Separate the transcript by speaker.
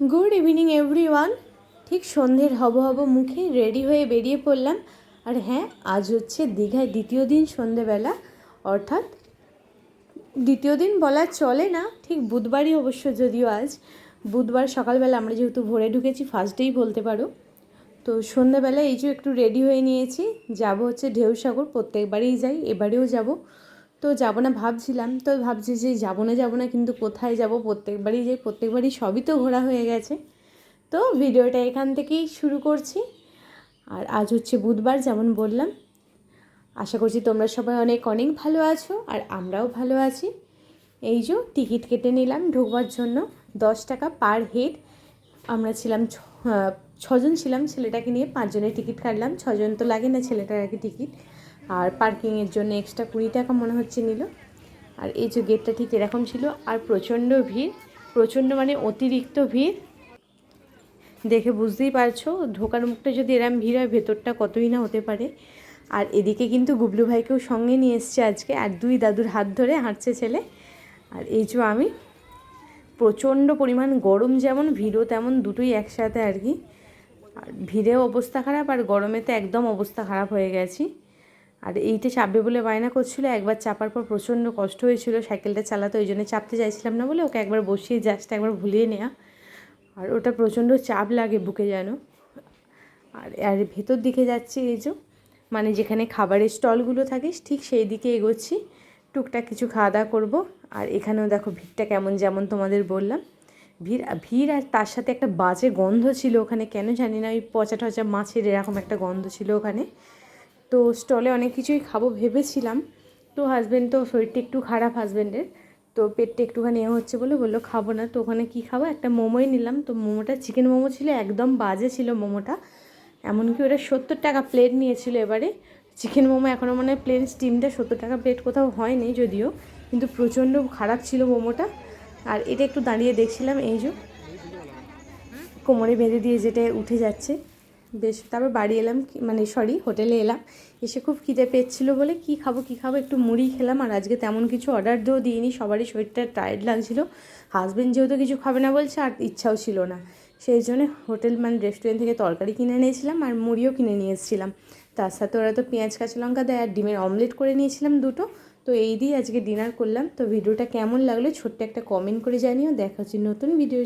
Speaker 1: Good evening everyone ঠিক সন্ধ্যের হব হব মুখে রেডি হয়ে বেরিয়ে পড়লাম। আর হ্যাঁ আজ হচ্ছে দীঘায় দ্বিতীয় দিন সন্ধেবেলা অর্থাৎ দ্বিতীয় দিন বলা চলে না, ঠিক বুধবারই অবশ্য যদিও আজ। বুধবার সকালবেলা আমরা যেহেতু ভোরে ঢুকেছি ফার্স্ট ডেই বলতে পারো। তো সন্ধ্যেবেলা এই যে একটু রেডি হয়ে নিয়েছি, যাব হচ্ছে ঢেউসাগর, প্রত্যেকবারই যাই, এবারেও যাব। তো যাব না ভাবছিলাম, তো ভাবছি যে যাব না যাব না, কিন্তু কোথায় যাব? প্রত্যেকবারই যে প্রত্যেকবারই সবই তো ঘোরা হয়ে গেছে। তো ভিডিওটা এখান থেকেই শুরু করছি। আর আজ হচ্ছে বুধবার যেমন বললাম। আশা করছি তোমরা সবাই অনেক অনেক ভালো আছো আর আমরাও ভালো আছি। এই যে টিকিট কেটে নিলাম ঢোকবার জন্য, দশ টাকা পার হেড। আমরা ছিলাম ছজন ছিলাম ছেলেটাকে নিয়ে, পাঁচজনের টিকিট কাটলাম। ছজন তো লাগে না ছেলেটার আগে টিকিট। আর পার্কিংয়ের জন্য এক্সট্রা কুড়ি টাকা মনে হচ্ছে নিল। আর এই যে গেটটা ঠিক এরকম ছিল, আর প্রচণ্ড ভিড়, প্রচণ্ড মানে অতিরিক্ত ভিড়। দেখে বুঝতেই পারছ, ঢোকার মুখটা যদি এরম ভিড় হয়, ভেতরটা কতই না হতে পারে। আর এদিকে কিন্তু গুবলু ভাইকেও সঙ্গে নিয়ে এসছে আজকে, আর দুই দাদুর হাত ধরে হাঁটছে ছেলে। আর এই যে আমি, প্রচণ্ড পরিমাণ গরম যেমন, ভিড়ও তেমন, দুটোই একসাথে আর কি। আর ভিড়েও অবস্থা খারাপ, আর গরমে তো একদম অবস্থা খারাপ হয়ে গেছি। আর এইটা চাপবে বলে বায়না করছিল, একবার চাপার পর প্রচণ্ড কষ্ট হয়েছিল, সাইকেলটা চালাতে, ওই জন্য চাপতে চাইছিলাম না বলে ওকে একবার বসিয়ে জাস্ট একবার ভুলিয়ে নেওয়া আর ওটা প্রচণ্ড চাপ লাগে বুকে যেন। আর আর ভেতর দিকে যাচ্ছি এই যে মানে যেখানে খাবারের স্টলগুলো থাকে, ঠিক সেই দিকে এগোচ্ছি। টুকটাক কিছু খাওয়া দাওয়া করব। আর এখানেও দেখো ভিড়টা কেমন যেমন তোমাদের বললাম। ভিড় ভিড় আর তার সাথে একটা বাজে গন্ধ ছিল ওখানে, কেন জানি না, ওই পচা টচা মাছের এরকম একটা গন্ধ ছিল ওখানে। তো স্টলে অনেক কিছুই খাব ভেবেছিলাম। তো হাজব্যান্ড তো শরীরটা একটু খারাপ হাজব্যান্ডের তো পেটটা একটুখানি এ হচ্ছে বলে বলল, খাব না। তো ওখানে কী খাব? একটা মোমোই নিলাম। তো মোমোটা চিকেন মোমো ছিল, একদম বাজে ছিল মোমোটা। এমনকি ওটা সত্তর টাকা প্লেট নিয়েছিল এবারে। চিকেন মোমো এখনও মানে প্লেন স্টিমটা সত্তর টাকা প্লেট কোথাও হয়নি যদিও। কিন্তু প্রচণ্ড খারাপ ছিল মোমোটা। আর এটা একটু দাঁড়িয়ে দেখছিলাম, এই যে। কোমরে বেঁধে দিয়ে যেটা উঠে যাচ্ছে। বেশ, তারপর বাড়ি এলাম মানে সরি হোটেলে এলাম। এসে খুব খিদে পেয়েছিলো বলে কি খাব কি খাব, একটু মুড়ি খেলাম। আর আজকে তেমন কিছু অর্ডার দিয়েও দিইনি, সবারই শরীরটা টায়ার্ড লাগছিল। হাজবেন্ড যেহেতু কিছু খাবে না বলছে, আর ইচ্ছাও ছিল না। সেই জন্য হোটেল মানে রেস্টুরেন্ট থেকে তরকারি কিনে নিয়েছিলাম আর মুড়িও কিনে নিয়ে এসেছিলাম। তার সাথে ওরা তো পেঁয়াজ, কাঁচা লঙ্কা দেয়, আর ডিমের অমলেট করে নিয়েছিলাম দুটো। তো এই দিয়ে আজকে ডিনার করলাম। তো ভিডিওটা কেমন লাগল, ছোট্ট একটা কমেন্ট করে জানিও। দেখা হচ্ছে নতুন ভিডিও